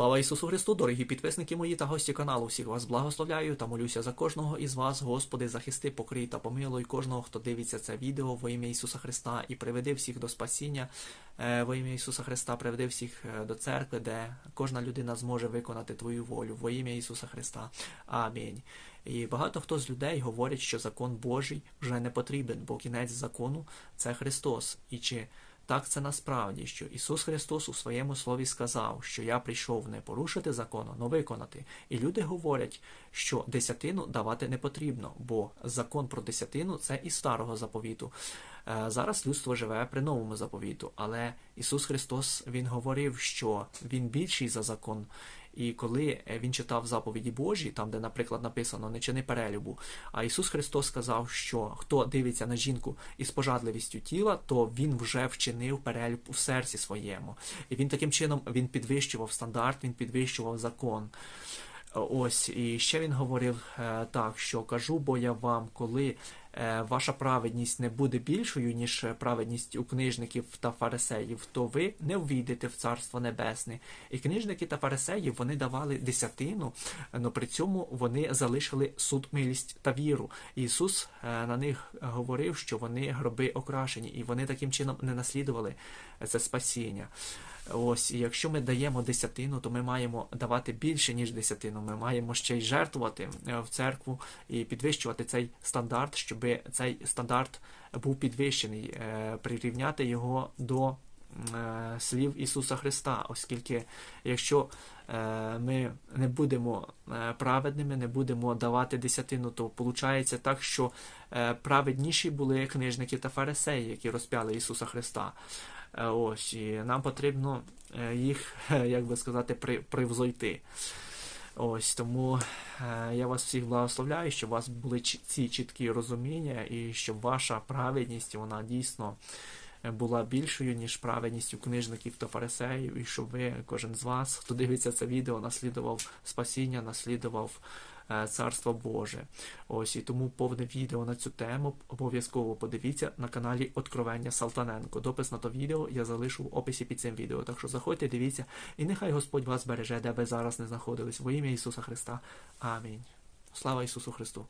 Слава Ісусу Христу, дорогі підписники мої та гості каналу. Всіх вас благословляю та молюся за кожного із вас, Господи, захисти, покрий та помилуй кожного, хто дивиться це відео во ім'я Ісуса Христа і приведи всіх до спасіння. Е, Во ім'я Ісуса Христа приведи всіх е, до церкви, де кожна людина зможе виконати Твою волю. Во ім'я Ісуса Христа. Амінь. І багато хто з людей говорять, що закон Божий вже не потрібен, бо кінець закону це Христос. І чи так це насправді, що Ісус Христос у своєму слові сказав, що я прийшов не порушити закону, но виконати. І люди говорять, що десятину давати не потрібно, бо закон про десятину це і старого заповіту. Е, Зараз людство живе при новому заповіту, але Ісус Христос Він говорив, що Він більший за закон. І коли е, він читав заповіді Божі, там, де, наприклад, написано не чини перелюбу, а Ісус Христос сказав, що хто дивиться на жінку із пожадливістю тіла, то він вже вчинив перелюб у серці своєму. І він таким чином він підвищував стандарт, він підвищував закон. Ось і ще він говорив е, так, що кажу, бо я вам, коли е, ваша праведність не буде більшою, ніж праведність у книжників та фарисеїв, то ви не ввійдете в царство небесне. І книжники та фарисеї вони давали десятину, але при цьому вони залишили суд, милість та віру. Ісус е, на них говорив, що вони гроби окрашені, і вони таким чином не наслідували це спасіння. Ось, і якщо ми даємо десятину, то ми маємо давати більше, ніж десятину. Ми маємо ще й жертвувати е, в церкву і підвищувати цей стандарт, щоб цей стандарт був підвищений, е, прирівняти його до слів Ісуса Христа, оскільки якщо е, ми не будемо е, праведними, не будемо давати десятину, то виходить так, що е, праведніші були книжники та фарисеї, які розп'яли Ісуса Христа. Е, Ось, і нам потрібно е, їх, е, як би сказати, привзойти. Ось тому е, я вас всіх благословляю, щоб у вас були ці чіткі розуміння, і щоб ваша праведність вона дійсно е, була більшою, ніж праведність у книжників та фарисеїв, і щоб ви, кожен з вас, хто дивиться це відео, наслідував спасіння, наслідував е, Царство Боже. Ось і тому повне відео на цю тему обов'язково подивіться на каналі Откровення Салтаненко. Допис на то відео я залишу в описі під цим відео. Так що заходьте, дивіться, і нехай Господь вас береже, де ви зараз не знаходились. Во ім'я Ісуса Христа. Амінь. Слава Ісусу Христу!